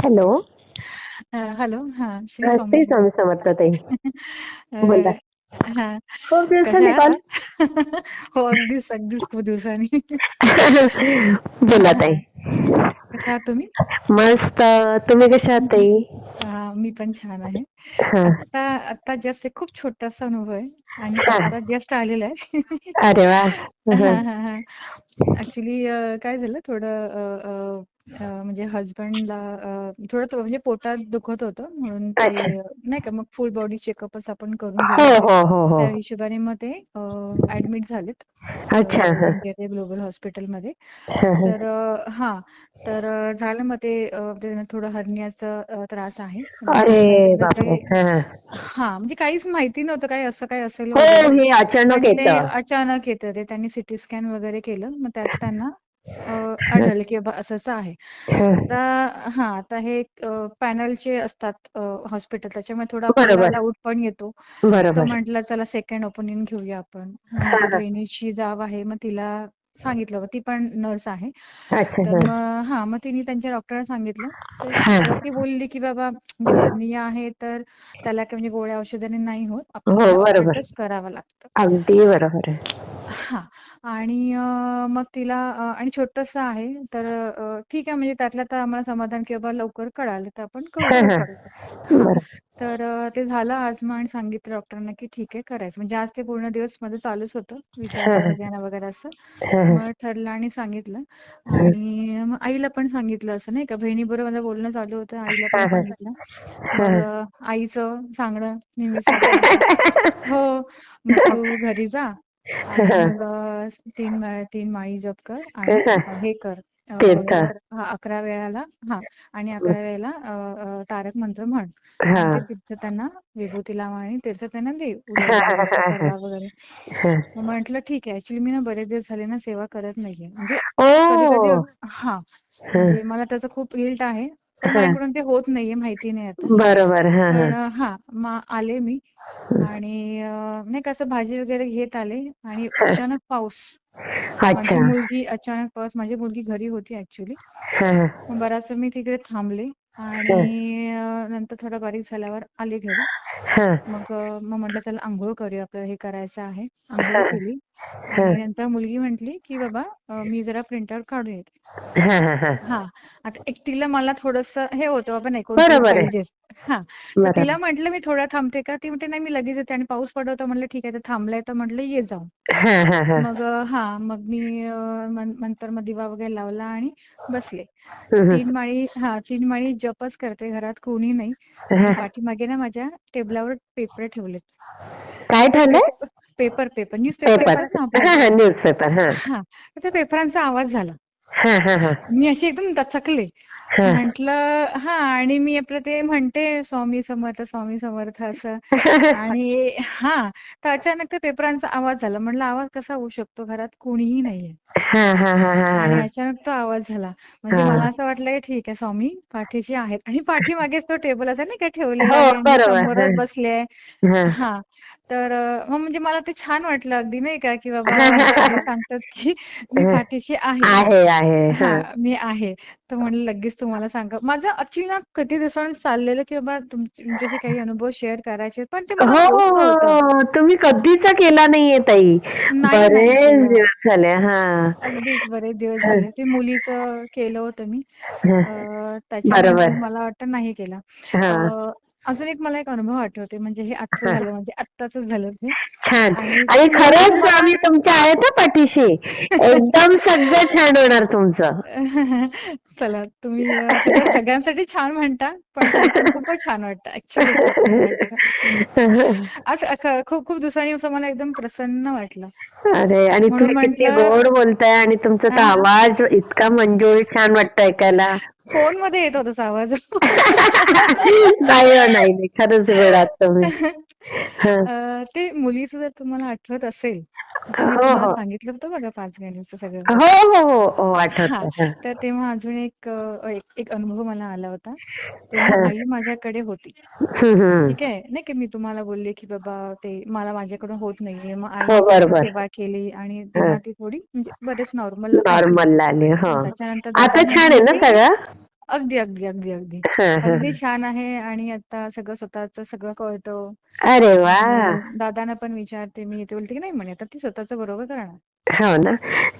Hello. Hello हा श्री स्वामी समर्थ ताई अ, बोला. हा. खूप कशा दिवसांनी कॉल आहात हो अगदीच अगदीच खूप दिवसांनी. बोला ताई. कशा आहात तुम्ही? मस्त. तुम्ही कशा आहात ताई? हा, मी पण छान आहे. आता आता जस्ट एक खूप छोटासा अनुभव आहे आणि आता जस्ट आलेला आहे. अरे वा. हा हा. हा ऍक्च्युली काय झालं थोडं अ, अ, अ, म्हणजे हजबंडला थोडं तो म्हणजे पोटात दुखत होतं म्हणून ते अच्छा. नाही का मग फुल बॉडी चेकअपच आपण करून हो हो हो हो. त्या हिशोबाने मग ते ऍडमिट झालेत अ, अच्छा. हा म्हणजे ते ग्लोबल हॉस्पिटलमध्ये हा, हा. तर अ, हा तर अ, झालं मग ते अ, त्यांना थोडं हर्नियाचा त्रास आहे. अरे डॉक्टरने सांगितलं बापरे ते हा. हा म्हणजे काहीच माहिती नव्हतं काय असं काय असेल हो वगैरे. हे अचानक पण ते येतं. अचानक येतं ते त्यांनी सिटी स्कॅन वगैरे केलं मग त्यात त्यांना आढळलं की बाबा असं असं आहे. आता हा आता हे पॅनलचे असतात हॉस्पिटल त्याच्यामुळे थोडं आपल्याला डाऊट पण येतो. बरोबर. म्हटलं चला सेकंड ओपिनियन घेऊया आपण. बहिणीची जाव आहे मग तिला सांगितलं ती पण नर्स आहे. तर हा मग हा मग तिने त्यांच्या डॉक्टरांना सांगितलं. ती बोलली की बाबा म्हणजे हर्निया आहे तर त्याला काही म्हणजे गोळ्या औषधाने नाही होत. आपण हो करावं लागतं. अगदी बरोबर आहे. हां. आणि अ, मग तिला अ, आणि छोटंसं आहे तर अ, ठीक आहे म्हणजे त्यातल्या तर आम्हाला समाधान की बाबा लवकर कळालं तर आपण हा. हा हां. बरोबर तर अ, ते झालं आज मग आणि सांगितलं डॉक्टरांना की ठीक आहे करायचं. म्हणजे आज ते पूर्ण दिवस माझं चालूच होतं. हा विचारणं हा सगळ्यांना वगैरे असं. हा हा मग ठरलं आणि सांगितलं आणि मग आईला पण सांगितलं असं नाही का बहिणीबरोबर माझं बोलणं चालू होतं. आईला पण हा सांगितलं. हा अ, आईचं सांगणं बाबा हो, मग तू घरी जा आणि मग अ, 3 मा 3 माळी जप कर आणि हा कर. अ, तीर्थ हां, 11 वेळेला हां आणि 11 वेळेला तारक मंत्र म्हण. आणि ते तीर्थ त्यांना विभूती लाव आणि तीर्थ त्यांना दे वगैरे. म्हटलं ठीक आहे. ॲक्चुअली मी ना बरेच दिवस झाले ना सेवा करत नाहीये. म्हणजे कधी-कधी ओ! हां, हा. म्हणजे मला त्याचं खूप गिल्ट आहे. माझ्याकडून ते होत नाहीये माहिती नाही आता. बरोबर हा मग आले मी. आणि नाही का असं भाजी वगैरे घेत आले. आणि अचानक पाऊस. अच्छा. माझी मुलगी अचानक पाऊस माझी मुलगी घरी होती मग बराच मी तिकडे थांबले. आणि नंतर थोडा बारीक झाल्यावर आले घरी. मग मग म्हटलं चला अंघोळ करूया आपल्याला हे करायचं आहे. अंघोळ हा केली. नंतर मुलगी म्हटली की बाबा मी जरा प्रिंटआउट काढून येते. हा. आता एकटीला मला थोडंसं हे होतं बाबा नाही. हां. तर तिला म्हटलं मी थोडं थांबते का? ती म्हणते नाही मी लगेच येते आणि पाऊस पडत होता. म्हटलं ठीक आहे तर थांबलाय तर म्हटलं ये जाऊन. हा मग हां, मग मी नंतर मग दिवा वगैरे लावला आणि बसले. 3 माळी हां, 3 माळी जपच करते. घरात कोणी नाही पाठीमागे ना माझ्या टेबलावर पेपर ठेवलेत. काय ठेवलंय paper paper paper newspaper paper. हा हा न्यूजपेपर हा हां. त्या पेपरांचा आवाज झाला. हा हा हा मी अशी एकदम दचकले. म्हटलं हां आणि मी आपलं ते म्हणते स्वामी समर्थ, स्वामी समर्थ असं आणि हां, तर अचानक त्या पेपरांचा आवाज झाला. म्हटलं आवाज कसा होऊ शकतो? घरात कोणीही नाहीये. हा हा हा हा आणि अचानक तो आवाज झाला. म्हणजे मला असं वाटलं की ठीक आहे स्वामी पाठीशी आहेत आणि पाठीमागेच तो टेबल असा नाही का ठेवलेला हो समोरच बसले आहे. हा. तर मग म्हणजे मला ते छान वाटलं अगदी नाही का की बाबा सांगतात की मी पाठीशी आहे. मी आहे. तर म्हणलं लगेच तुम्हाला सांगा माझं ॲक्चुअली ना किती दिवसांनी चाललेलं की बाबा तुम तुमच्याशी काही अनुभव शेअर करायचे पण ते हो. हो तुम्ही कधीच केला नाहीये ताई बरेच. दिवस झाले हा अगदीच बरेच दिवस झाले. ते मुलीचं केलं होतं मी. अ, त्याच्यानंतर मला वाटतं नाही केलं. अजून एक मला एक अनुभव आठवते म्हणजे हे हा झालं म्हणजे आत्ताचंच झालं ते छान आणि खरंच स्वामी तुमच्या आहेत पाठीशी एकदम सगळं छान होणार तुमचं चला तुम्ही सगळ्यांसाठी छान म्हणता, पण खूपच छान वाटतं. ॲक्चुअली खूप खूप खूप दिवसांनी असं मला एकदम प्रसन्न वाटलं. अरे आणि तुम्ही किती गोड बोलताय आणि तुमचा तो. आवाज इतका मंजोळी छान वाटतं ऐकायला फोनमध्ये येत होता आवाज. नाही नाही खरंच वेळ ते मुलीचं जर तुम्हाला आठवत असेल, हो तुम्हाला हो सांगितलं होतं बघा 5 गणितचं सगळं. हो हो हो हो आठवत तर तेव्हा अजून एक एक अनुभव मला आला होता. तेव्हा. आई माझ्याकडे होती. ठीक आहे. नाही की मी तुम्हाला बोलले, की बाबा ते मला माझ्याकडून होत नाहीये. मग बरोबर सेवा केली आणि. तेव्हा ती थोडी म्हणजे बरेच नॉर्मल. नॉर्मल आले त्याच्यानंतर आता छान आहे ना सगळं अगदी अगदी अगदी अगदी. हा, हा. अगदी छान आहे आणि आता सगळं स्वतःच सगळं कळतं. अरे वा! आणि दादांना पण विचारते मी ते बोलते की नाही म्हणे आता ती स्वतःच बरोबर करणार. हो ना.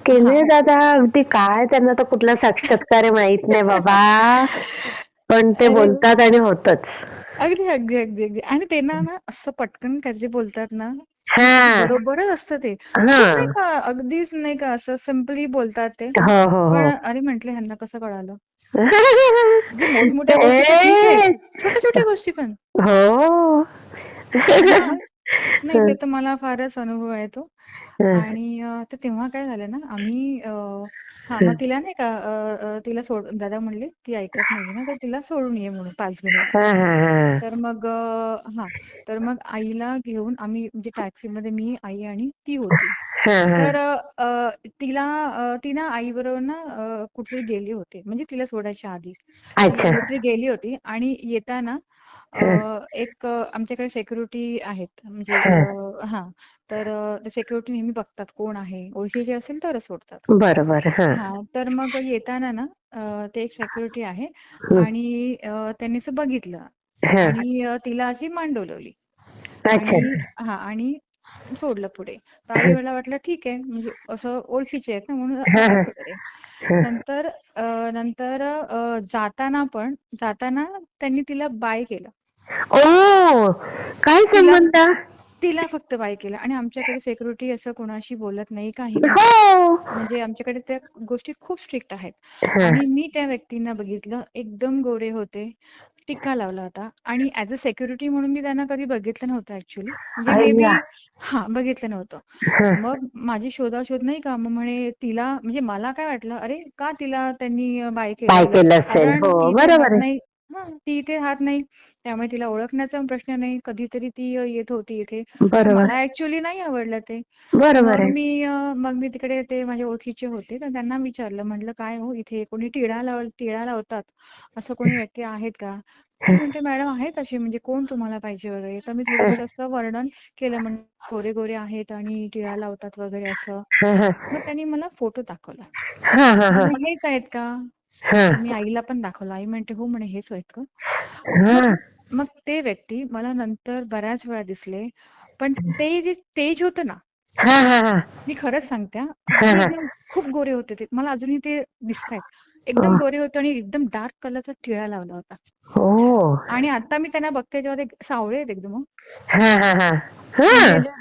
केंद्रे दादा अगदी काय त्यांना तर कुठला साक्षात्कार आहे माहीत नाही बाबा. पण ते अरे. बोलतात आणि होतच. अगदी अगदी अगदी अगदी. आणि ते ना ना असं पटकन काय जे बोलतात ना हा. बरोबरच असतं ते. खूप नाही का अगदीच नाही का असं सिम्पली बोलतात ते. हो हो पण हो अरे म्हंटले ह्यांना कसं कळालं? मोठमोठ्या गोष्टी छोट्या छोट्या गोष्टी पण. हो. नाही ते तर मला फारच अनुभव आहे तो. आणि तेव्हा काय झालं ना आम्ही हा मग तिला नाही का तिला सोड दादा म्हणले ती ऐकत नाही ना तर तिला सोडून ये म्हणून पाच मिनिट. तर मग हा तर मग आईला घेऊन आम्ही म्हणजे टॅक्सीमध्ये मी आई आणि ती होती. तर तिला ती ना आईबरोबर ना अ, कुठेतरी गेली होती. म्हणजे तिला सोडायच्या आधी. कुठेतरी गेली होती आणि येताना एक आमच्याकडे सेक्युरिटी आहेत. म्हणजे हा. तर सेक्युरिटी नेहमी बघतात कोण आहे. ओळखीचे असेल तरच सोडतात बरोबर तर मग येताना ना ते एक सेक्युरिटी आहे. आणि त्यांनी असं बघितलं. आणि तिला अशी मान डोलवली हा आणि सोडलं पुढे. तर आई मला वाटलं ठीक आहे. म्हणजे असं ओळखीचे आहेत ना म्हणून. नंतर नंतर जाताना पण जाताना त्यांनी तिला बाय केलं. ओ काय तिला संबंध? तिला फक्त बाय केलं. आणि आमच्याकडे सेक्युरिटी असं कोणाशी बोलत नाही काही नाही. हो. म्हणजे आमच्याकडे त्या गोष्टी खूप स्ट्रिक्ट आहेत. आणि मी त्या व्यक्तींना बघितलं. एकदम गोरे होते. टिक्का लावला होता. आणि ऍज अ सेक्युरिटी म्हणून मी त्यांना कधी बघितलं नव्हतं ऍक्च्युली म्हणजे मे बी अय्या. हा बघितलं नव्हतं. मग माझी शोधाशोध नाही का? मग म्हणे तिला म्हणजे मला काय वाटलं अरे का तिला त्यांनी बाय काय केलं केलं असेल? कारण हो बरोबर आहे. हा ती इथे राहत नाही. त्यामुळे तिला ओळखण्याचा प्रश्न नाही. कधीतरी ती अ, येत होती इथे. तर बरोबर. मला ऍक्च्युली नाही आवडलं ते. बरोबर मग आहे. मी अ, मग मी तिकडे ते माझे ओळखीचे होते. तर त्यांना विचारलं. म्हटलं काय हो? इथे कोणी टिळा लाव टिळा लावतात. असं कोणी व्यक्ती आहेत का? ते म्हणते मॅडम आहेत असे. म्हणजे कोण तुम्हाला पाहिजे वगैरे? तर मी थोडंसं असं वर्णन केलं. म्हणजे गोरे गोरे आहेत आणि टिळा लावतात वगैरे असं. हा, हा. मग त्यांनी मला फोटो दाखवला. हा, हा, हा. हेच आहेत का? मी आईला पण दाखवलं. आई म्हणते हो म्हणे हेच आहेत का. मग ते व्यक्ती मला नंतर बऱ्याच वेळा दिसले. पण ते जे तेज होतं ना हा, हा, हा. मी खरंच सांगते खूप गोरे होते ते. मला अजूनही ते दिसतायत. एकदम हो. गोरे होते आणि एकदम डार्क कलरचा टिळा लावला होता. हो. आणि आता मी त्यांना बघते जेव्हा ते सावळे आहेत एकदम हो.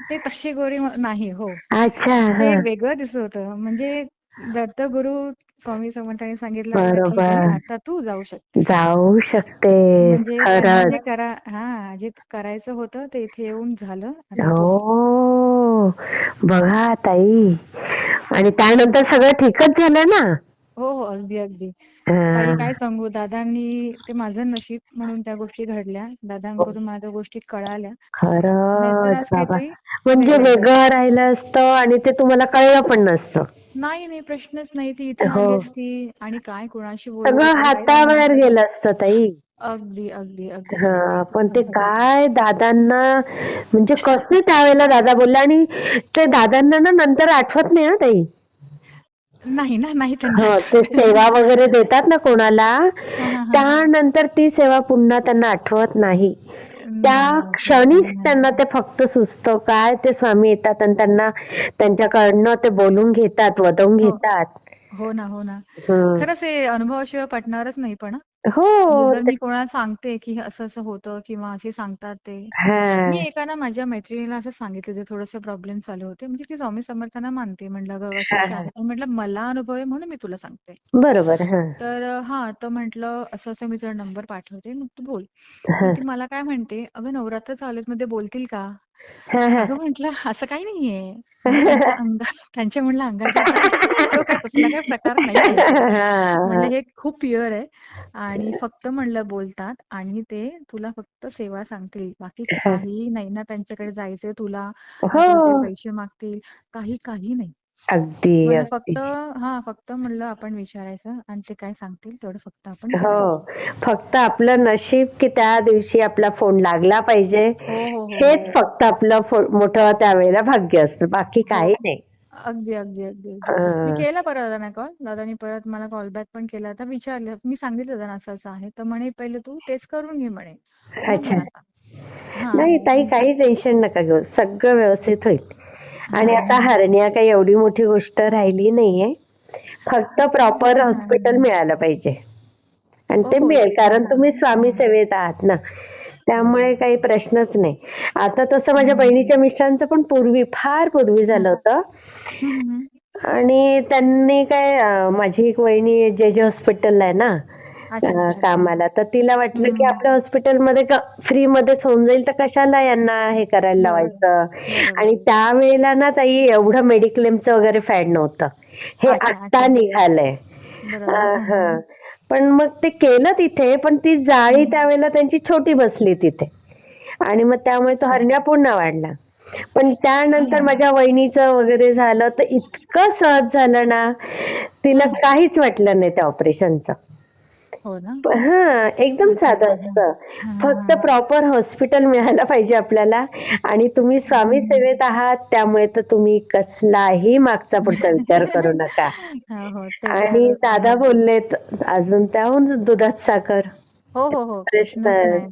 ते तसे गोरे नाही हो. ते हा. वेगळं दिसत होतं. म्हणजे दत्तगुरु स्वामी समर्थांनी सांगितलं आहे बरोबर. आता तू जाऊ शकतेस. जाऊ शकते म्हणजे त्यांना जे खरंच. करा हा जे करायचं होतं ते इथे येऊन झालं. आता तू जा. हो. बघा ताई. आणि त्यानंतर सगळं ठीकच झालं ना? हो हो अगदी अगदी. ताई हा. काय सांगू? दादांनी ते माझं नशीब म्हणून त्या गोष्टी घडल्या. दादांकडून माझ्या गोष्टी कळाल्या. नाहीतर खरंच आज बाबा. काहीतरी म्हणजे वेगळंच झालं वेगळं राहिलं असतं आणि ते तुम्हाला कळलं पण नसतं. नाही नाही प्रश्नच नाही. ती इथे हो. आली असती आणि काय कोणाशी बोलत सगळं होती काही झालं हाताबाहेर नसतं गेलं असतं ताई. अगदी अगदी अगदी. हा पण ते. काय दादांना म्हणजे कसे त्यावेळेला दादा बोलले आणि ते दादांना ना नंतर आठवत नाही हा ताई. नाही ना नाही त्यांना. हो ते आठवत. सेवा वगैरे देतात ना कोणाला हा, हा, हा. त्यानंतर ती सेवा पुन्हा त्यांना आठवत नाही. त्या क्षणीच त्यांना. ते फक्त सुचतं काय ते स्वामी येतात आणि त्यांना त्यांच्याकडनं ते बोलून घेतात वदवून हो घेतात हो ना हो ना. खरंच हे अनुभवाशिवाय पटणारच नाही पण हं. ते- मी कोणाला सांगते की हे असं असं होतं किंवा असे सांगतात ते हा. मी एका ना माझ्या मैत्रिणीला असं सांगितलं जे थोडेसे प्रॉब्लेम चालू होते म्हणजे ती स्वामी समर्थांना मानते म्हणलं ग असं हा, हा. म्हटलं मला अनुभव आहे म्हणून मी तुला सांगते बरोबर हा तर अ, हा तर म्हटलं असं असं मी तुला नंबर पाठवते मग तू बोल हा. तर ती मला काय म्हणते अगं नवरात्र चालू आहेत मध्ये बोलतील का. अगं म्हटलं असं काही नाहीये. म्हणजे त्यांच्या म्हणलं नाही काय काही प्रकार नाहीये. तो म्हणलं हा. खूप प्युअर आहे. आणि फक्त म्हणलं बोलतात आणि ते तुला फक्त सेवा सांगतील. बाकी काही नाही ना त्यांच्याकडे जायचंय तुला. हो. पैसे मागतील. काही काही नाही. अगदी फक्त हा फक्त म्हणलं आपण विचारायचं आणि ते काय सांगतील तेवढं फक्त आपण हो फक्त आपलं नशीब की त्या दिवशी आपला फोन लागला पाहिजे. हो हो हो. हेच हो फक्त आपलं फो- मोठं त्यावेळेला भाग्य असतं बाकी काही नाही. अगदी अगदी अगदी अगदी. मी केला परत दादांना कॉल दादानी परत मला कॉल बॅक पण केला. तर विचारलं मी सांगितलं दादा असं असं आहे. तर म्हणे पहिले तू टेस्ट करून घे म्हणे. मग अच्छा. मला सांग. हा. नाही ताई काही टेन्शन नका घेऊ. सगळं व्यवस्थित होईल. आणि आता हरण्या काही एवढी मोठी गोष्ट राहिली नाहीये. फक्त प्रॉपर हॉस्पिटल मिळालं पाहिजे. आणि ते हो, हो. मिळेल कारण तुम्ही स्वामी सेवेत आहात ना. त्यामुळे काही प्रश्नच नाही. आता तसं माझ्या बहिणीच्या मिस्टरांचं पण पूर्वी फार पूर्वी झालं होतं. आणि त्यांनी काय माझी एक वहिनी जे जे हॉस्पिटलला आहे ना. कामाला. तर तिला वाटलं की आपल्या हॉस्पिटलमध्ये फ्री मध्येच होऊन जाईल तर कशाला यांना हे करायला लावायचं. आणि त्यावेळेला ना ताई एवढं मेडिक्लेमचं वगैरे फॅड नव्हतं. हे आत्ता अच्छा. निघालंय. हं. पण मग ते केलं तिथे पण ती जाळी त्यावेळेला त्यांची छोटी बसली तिथे. आणि मग त्यामुळे तो हरण्या पुन्हा वाढला. पण त्यानंतर माझ्या वहिनीचं वगैरे झालं तर इतकं सहज झालं ना तिला काहीच वाटलं नाही त्या ऑपरेशनचं हो ना हा एकदम साधं असतं फक्त प्रॉपर हॉस्पिटल मिळायला पाहिजे आपल्याला आणि तुम्ही स्वामी सेवेत आहात त्यामुळे तर तुम्ही कसलाही मागचा पुढचा विचार करू नका हा, हो आणि दादा बोललेत अजून त्याहून दुधात साखर हो हो हो प्रश्न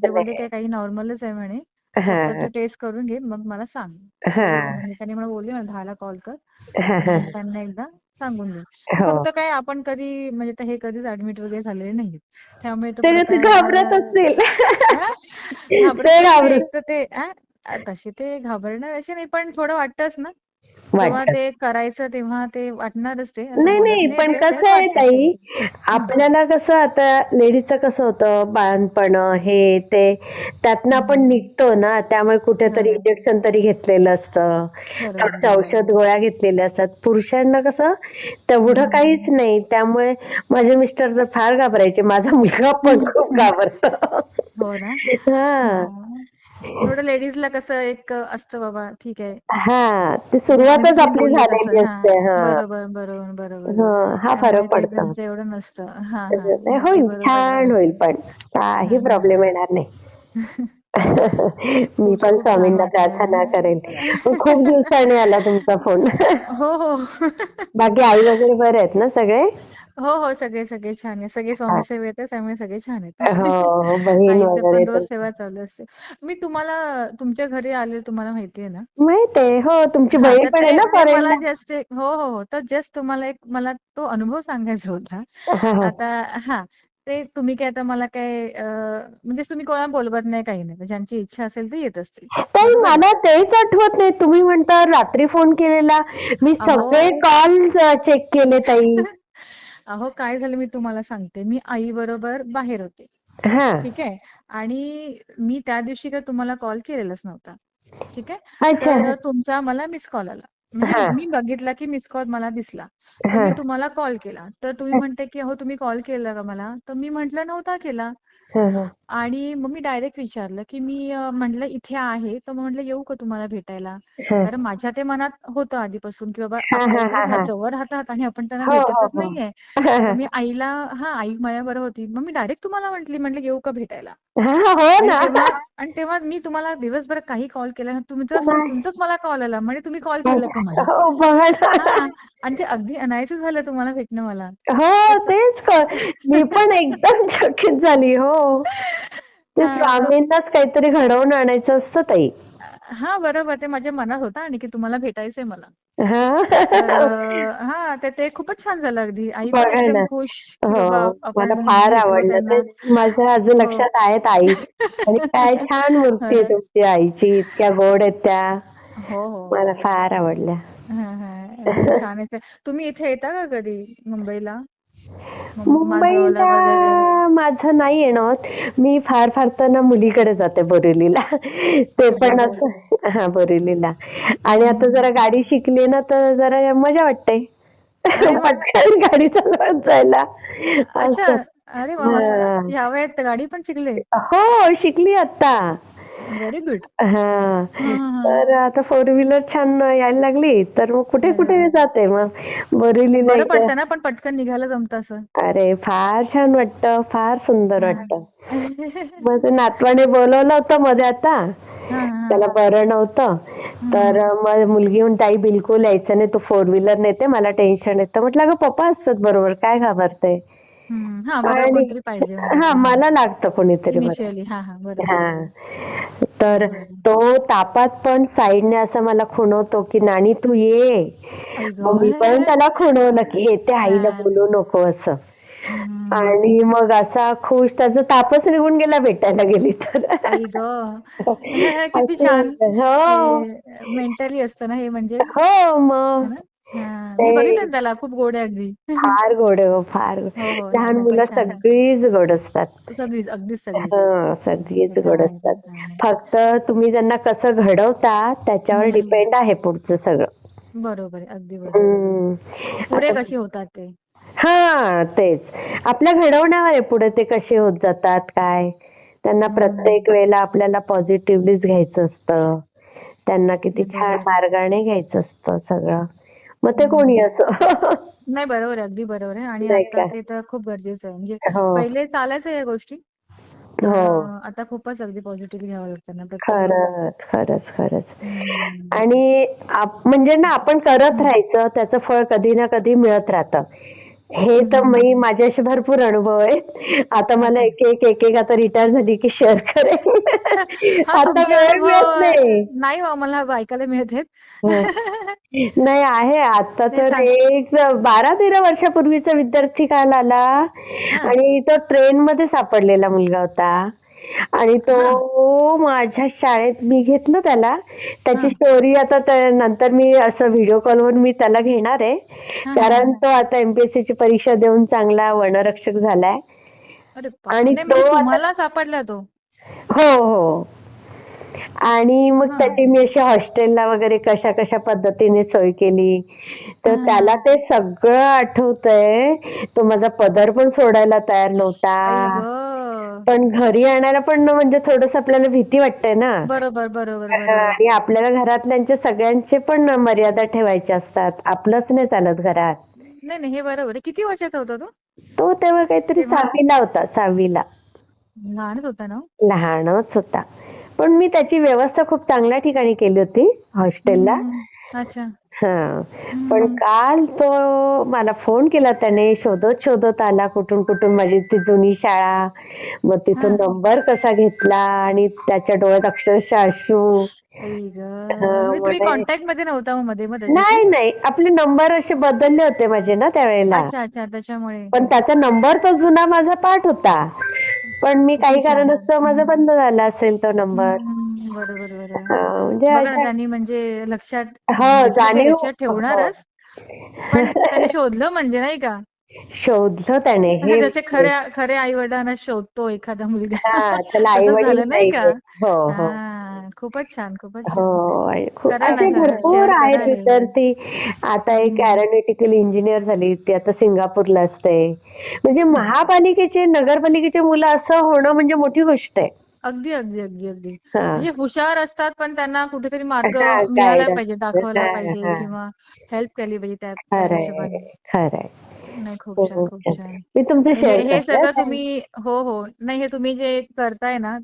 काय काही नॉर्मलच आहे म्हणे हा तू टेस्ट करून घे मग मला सांग हा त्याने मला बोलले दहाला कॉल कर हा, हा. त्यांना एकदा सांगून दे हो. फक्त काय आपण कधी म्हणजे ते हे कधीच ऍडमिट वगैरे झालेले नाहीत. त्यामुळे घाबरत? घाबरत ते नाही, तसे ते घाबरणार असे नाही पण थोडं वाटतच ना. जेव्हा ते करायचं तेव्हा ते वाटणारच ते असं नाही बोलत नाही पण कसं आहे वाटतं. ताई आपल्याला कसं आता लेडीजचं कसं होतं बाळणपण हे ते त्यातनं आपण निघतो ना त्यामुळे कुठेतरी बरोबर. इंजेक्शन तरी घेतलेलं असतं. बरोबर, थोडंसं औषध गोळ्या घेतलेल्या असतात. पुरुषांना कसं तेवढं काहीच नाही. त्यामुळे माझे मिस्टर तर फार घाबरायचे. माझा मुलगा पण खूप घाबरतो. हो ना. हा. थोडं लेडीजला कसं एक असतं बाबा ठीक आहे. हा ती सुरुवातच आपली झालेली असते हा. बरोबर बरोबर बरोबर. हा, हा त्यामुळे फरक ते पडतो. त्यांचं एवढं नसतं. हा हा. नाही, होईल बरोबर छान. होईल पण काही. प्रॉब्लेम येणार नाही. मी पण स्वामींना. प्रार्थना करेन. पण खूप दिवसांनी आला तुमचा फोन. हो हो. बाकी आई वगैरे बरे आहेत ना सगळे? हो हो सगळे सगळे छान आहे सगळे स्वामी सेवेत आहे त्यामुळे सगळे छान आहेत. हो हो, बहीण आईचं वगैरे पण रोज तर- सेवा चालू असते. मी तुम्हाला तुमच्या घरी आले तुम्हाला माहितीये ना? माहीत आहे. हो तुमची हा, बहीण तर पण आहे ते- ना ते मला फॉरेनला जस्ट हो हो हो तर जस्ट तुम्हाला एक मला तो अनुभव सांगायचा होता. हा, हा. आता हा ते तुम्ही काय आता मला काय अं, म्हणजे तुम्ही कोणाला बोलवत नाही काही नाही. ज्यांची इच्छा असेल ते येत असतील. ताई मला तेच आठवत नाही. तुम्ही म्हणता रात्री फोन केलेला. मी अहो. सगळे कॉल चेक केले ताई. अहो काय झालं मी तुम्हाला सांगते. मी आई बरोबर बाहेर होते. हा. ठीक आहे? आणि मी त्या दिवशी काय तुम्हाला कॉल केलेलाच नव्हता. ठीक आहे? तर तुमचा मला मिस कॉल आला. म्हणजे. मी बघितला की मिस कॉल मला दिसला. तर. मी तुम्हाला कॉल केला. तर तुम्ही म्हणते की अहो तुम्ही कॉल केला का मला? तर मी म्हंटल नव्हता केला. आणि मग मी डायरेक्ट विचारलं की मी म्हटलं इथे आहे तर म्हटलं येऊ का तुम्हाला भेटायला हा. कारण माझ्या ते मनात होतं आधीपासून की बाबा हा, हा, हा. जवळ राहतात आणि आपण त्यांना हो, हो, भेटतच हो. नाहीये हा, हा. मी आईला हा आई माझ्याबरोबर होती मग मी डायरेक्ट तुम्हाला म्हंटली म्हटलं येऊ का भेटायला हा, हो आणि ना तेव्हा आणि तेव्हा मी तुम्हाला दिवसभर काही कॉल केला नाही. तुमचाच नाही. तुमचाच मला कॉल आला म्हणजे तुम्ही कॉल केला का मला हो बघा ना. हा आणि ते अगदी अनायचं झालं तुम्हाला भेटणं मला हो तेच मी पण एकदम चकित झाली हो ते हा. स्वामींनाच काहीतरी घडवून आणायचं असतं ताई हा बरोबर. ते माझ्या मनात होतं आणि की तुम्हाला भेटायचंय मला. तर हा हा तर ते खूपच छान झालं अगदी. आई पण बघा एकदम ना. खुश की हो बाबा मला आपण फार आवडलं. ते माझ्या अजून हो. लक्षात आहेत आई. आणि काय छान मूर्ती आहे हो. तुमची आईची. इतक्या गोड आहेत त्या. हो हो. मला फार आवडल्या. हा, हा. छान आहे तुम्ही इथे येता का कधी मुंबईला? मुंबईला माझं नाही येणं होत. मी फार फार तर ना मुलीकडे जाते बोरिवलीला ते पण असं हा बोरिवलीला आणि आता जरा गाडी शिकली ना तर जरा मजा वाटते. पटकन गाडी चालवत जायला. अच्छा. अरे वा मस्त. हा. या वयात गाडी पण शिकले. हो शिकली आता. व्हेरी गुड हा. तर आता फोर व्हीलर छान यायला लागली तर मग कुठे कुठे जाते मग? बोरिवलीला बरं. पडतं ना पण पटकन निघायला जमतं असं. अरे फार छान वाटतं फार सुंदर वाटतं. ते नातवाने बोलवलं होतं मध्ये आता. हा, हा, त्याला बरं नव्हतं. तर मग मुलगी म्हणून ताई बिलकुल यायचं नाही तू फोर व्हीलर नेते मला टेन्शन येतं. म्हटलं अगं पप्पा असतात बरोबर काय घाबरते हा हा मला लागतं कोणीतरी हा तर तो तापात पण साईडने असं मला खुणवतो की नानी तू ये. मग मी पण त्याला खुणवलं की येते आईला बोलू नको असं. आणि मग असा खुश त्याचा तापच निघून गेला भेटायला गेली तर. किती छान. हो. मेंटली असतं ना हे म्हणजे? हो मग. मी बघितलं ना त्याला खूप गोड आहे अगदी. फार गोड आहे हो, फार गोड. हो, लहान मुलं पण छान आहे. सगळीच गोड असतात. सगळीच अगदीच सगळीच. हं, गोड असतात. आहे. फक्त तुम्ही त्यांना कसं घडवता त्याच्यावर हम्म. डिपेंड आहे पुढचं सगळं. बरोबर आहे अगदी बरोबर हम्म. पुढे आता- कशी होतात ते? हा तेच. आपल्या घडवण्यावर आहे पुढे ते कसे होत जातात काय? त्यांना प्रत्येक वेळेला आपल्याला पॉझिटिव्हलीच घ्यायचं असतं. त्यांना किती छान मार्गाने घ्यायचं असतं सगळं. मग ते कोणी असो? नाही बरोबर आहे. अगदी बरोबर आहे. आणि नाही आता का? ते तर खूप गरजेचं आहे. म्हणजे हो. पहिले चालायचं या गोष्टी. हो. अं, आता खूपच अगदी पॉझिटिव्ह घ्यावं लागतं ना प्रत्येक गोष्ट. खरंच खरंच खरंच. हम्म. आणि आप- म्हणजे ना आपण करत राहायचं त्याचं फळ कधी ना कधी मिळत राहतं. हे तर मी माझ्याशी भरपूर अनुभव आहे. आता मला एक एक एक एक आता रिटायर झाली की शेअर करेन. हा, आता तुमचे वेळ मिळत अनुभव नाही. नाही हो, मला ऐकायला मिळत आहेत. हो. नाही आहे. आता तर सांग. एक बारा तेरा वर्षापूर्वीचा विद्यार्थी काल आला आणि तो ट्रेन मध्ये सापडलेला मुलगा होता. आणि तो माझ्या शाळेत मी घेतलं त्याला. त्याची स्टोरी आता नंतर मी असं व्हिडिओ कॉलवर मी त्याला घेणार आहे. कारण तो आता एमपीएससी ची परीक्षा देऊन चांगला वनरक्षक झालाय. आणि म्हणजे तो तुम्हाला सापडला तो. हो हो. आणि मग त्याची मी अशी हॉस्टेलला वगैरे कशा कशा पद्धतीने सोय केली. तर त्याला ते सगळं आठवतंय. तो माझा पदर पण सोडायला तयार नव्हता. पण घरी आणायला पण म्हणजे थोडस आपल्याला भीती वाटते ना. बरोबर बरोबर बरोबर. आणि आपल्याला घरातल्यांचे सगळ्यांचे पण मर्यादा ठेवायचे असतात. आपलंच नाही चालत घरात. नाही नाही हे बरोबर आहे. किती वर्षाचा होता तो? तो तेव्हा काहीतरी सहावीला होता सहावीला. लहानच होता ना? हो? लहानच होता. पण मी त्याची व्यवस्था खूप चांगल्या ठिकाणी केली होती हॉस्टेलला. अच्छा. हा. पण काल तो मला फोन केला त्याने शोधत शोधत आला कुठून कुठून माझी ती जुनी शाळा मग तिथून नंबर कसा घेतला आणि त्याच्या डोळ्यात अक्षरशः अश्रू. आई गं. हा, म्हणजे तुम्ही मध्ये- कॉन्टॅक्टमध्ये नव्हता मग मध्ये मध्ये नाही नाही. आपले नंबर असे बदलले होते माझे ना त्यावेळेला. अच्छा अच्छा. त्याच्यामुळे. पण त्याचा नंबर तो जुना माझा पाठ होता. पण मी काही कारणास्तव माझा बंद झाला असेल तो नंबर. बरोबर बरोबर. हा, म्हणजे बघा ना अशा- त्यांनी म्हणजे लक्षात हो, म्हणजे ते जाणीव- लक्षात ठेवणारच. पण त्यांनी शोधलं म्हणजे नाही का? शोधलं त्याने हे जसे खऱ्या खऱ्या आई वडिलांना शोधतो एखादा मुलगा. हा, त्याला तसंच आई-वडील झालं नाही का. हो, हो. हा, खूपच छान खूपच हो छान आणि खूप करा ना, असे करा, भरपूर share आहेत करा. हे. विद्यार्थी आता एक एरोनॉटिकल इंजिनियर झाली ती आता सिंगापूरला असते. म्हणजे महापालिकेचे नगरपालिकेचे मुलं असं होणं म्हणजे मोठी गोष्ट आहे. अगदी अगदी अगदी अगदी. म्हणजे हुशार असतात पण त्यांना कुठेतरी मार्ग हा, मिळाला guidance. पाहिजे दाखवला पाहिजे हा. किंवा हेल्प केली पाहिजे त्या त्या खरंय हिशोबाने खरंय नाही खूप छान खूप छान मी तुमचं हे शेअर हे सगळं तुम्ही हो हो नाही हे तुम्ही जे करताय ना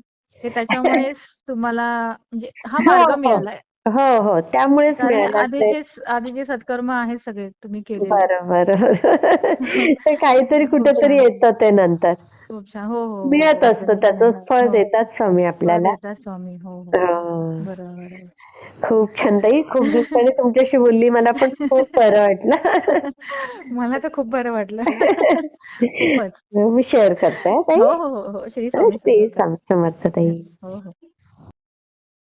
हे त्याच्यामुळेच तुम्हाला म्हणजे हा हो, मार्ग हो. मिळालाय हो हो त्यामुळेच कारण मिळालं असेल. आधीचे आधीचे सत्कर्म आहेत सगळे तुम्ही केलेले बरोबर ते काहीतरी खूप कुठेतरी छान. येतं ते नंतर खूप छान. हो हो हो, मिळत असतं त्याचं फळ. देतात स्वामी आपल्याला. देतात स्वामी. हो हो. हा. बरोबर बरोबर खूप छान ताई. खूप दिवसांनी तुमच्याशी बोलली. मला पण खूप बरं वाटलं. मला तर खूप बरं वाटलं. खूपच. मी शेअर करते हा, ताई. हो हो हो. हो श्री स्वामी श्री समर्थ. समर्थ ताई. हो हो.